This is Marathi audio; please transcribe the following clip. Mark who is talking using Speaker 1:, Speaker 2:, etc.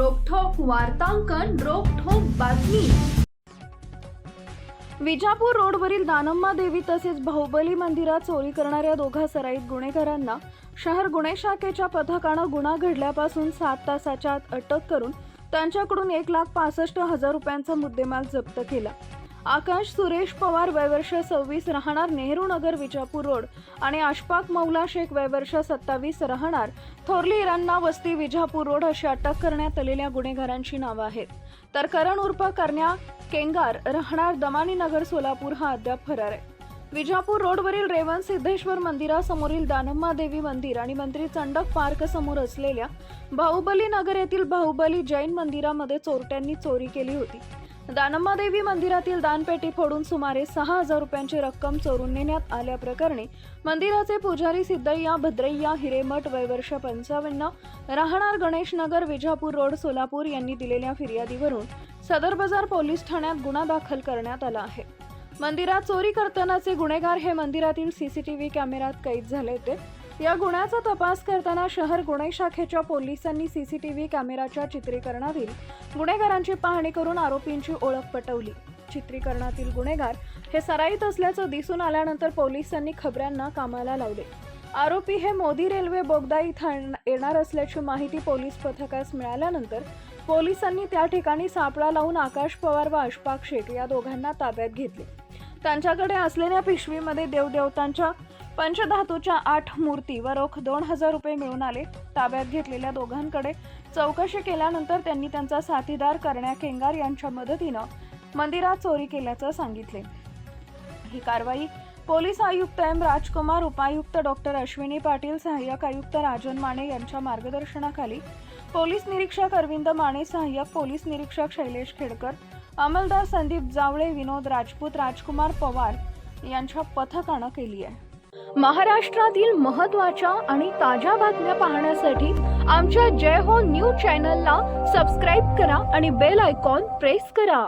Speaker 1: वार्तांकन रोखोक बातमी. विजापूर रोडवरील दानम्मा देवी तसेच बाहुबली मंदिरात चोरी करणाऱ्या दोघा सराईत गुन्हेगारांना शहर गुन्हे शाखेच्या पथकानं गुन्हा घडल्यापासून सात तासाच्या आत अटक करून त्यांच्याकडून एक लाख पासष्ट हजार रुपयांचा मुद्देमाल जप्त केला. आकाश सुरेश पवार वयवर्ष सव्वीस राहणार नेहरू नगर विजापूर रोड. आणि आशपाक मौला शेख वयवर्ष सत्तावीस राहणार थोरली इराणा वस्ती विजापूर रोड अशी अटक करण्यात आलेल्या गुन्हेगारांची नावं आहेत. तर करण उर्फ करण्या केंगार राहणार दमानी नगर सोलापूर हा अद्याप फरार आहे. विजापूर रोडवरील रेवन सिद्धेश्वर मंदिरासमोरील दानम्मा देवी मंदिर आणि मंत्री चंडक पार्क समोर असलेल्या बाहुबली नगर येथील बाहुबली जैन मंदिरामध्ये चोरट्यांनी चोरी केली होती. दानम्मा देवी मंदिरातील दानपेटी फोडून सुमारे सहा हजार रुपयांची रक्कम चोरून नेण्यात आल्याप्रकरणी मंदिराचे पुजारी सिद्धय्या भद्रय्या हिरेमठ वयवर्ष पंचावन्न राहणार गणेश नगर विजापूर रोड सोलापूर यांनी दिलेल्या फिर्यादीवरून सदर बाजार पोलीस ठाण्यात गुन्हा दाखल करण्यात आला आहे. मंदिरात चोरी करतानाचे गुन्हेगार हे मंदिरातील सीसीटीव्ही कॅमेऱ्यात कैद झाले होते. या गुन्ह्याचा तपास करताना शहर गुन्हे शाखेच्या पोलिसांनी सीसीटीव्ही कॅमेराच्या चित्रीकरणातील गुन्हेगारांची पाहणी करून आरोपींची ओळख पटवली. चित्रीकरणातील गुन्हेगार हे सराईत असल्याचं दिसून आल्यानंतर पोलिसांनी खबऱ्यांना कामाला लावले. आरोपी हे मोदी रेल्वे बोगदा इथं येणार असल्याची माहिती पोलीस पथकास मिळाल्यानंतर पोलिसांनी त्या ठिकाणी सापळा लावून आकाश पवार व अशफाक शेख या दोघांना ताब्यात घेतले. त्यांच्याकडे असलेल्या पिशवीमध्ये देवदेवतांच्या पंचधातूच्या आठ मूर्ती व रोख दोन हजार रुपये मिळून आले. ताब्यात घेतलेल्या दोघांकडे चौकशी केल्यानंतर त्यांनी त्यांचा साथीदार करण्या केंगार यांच्या मदतीनं मंदिरात चोरी केल्याचं सांगितले. ही कारवाई पोलीस आयुक्त एम. राजकुमार उपायुक्त डॉक्टर अश्विनी पाटील सहाय्यक आयुक्त राजन माने यांच्या मार्गदर्शनाखाली पोलीस निरीक्षक अरविंद माने सहाय्यक पोलीस निरीक्षक शैलेश खेडकर अंमलदार संदीप जावळे विनोद राजपूत राजकुमार पवार यांच्या पथकानं केली आहे. महाराष्ट्रातील महत्त्वाच्या आणि ताज्या बातम्या पाहण्यासाठी आमच्या जय हो न्यूज चॅनलला सबस्क्राईब करा आणि बेल आयकॉन प्रेस करा.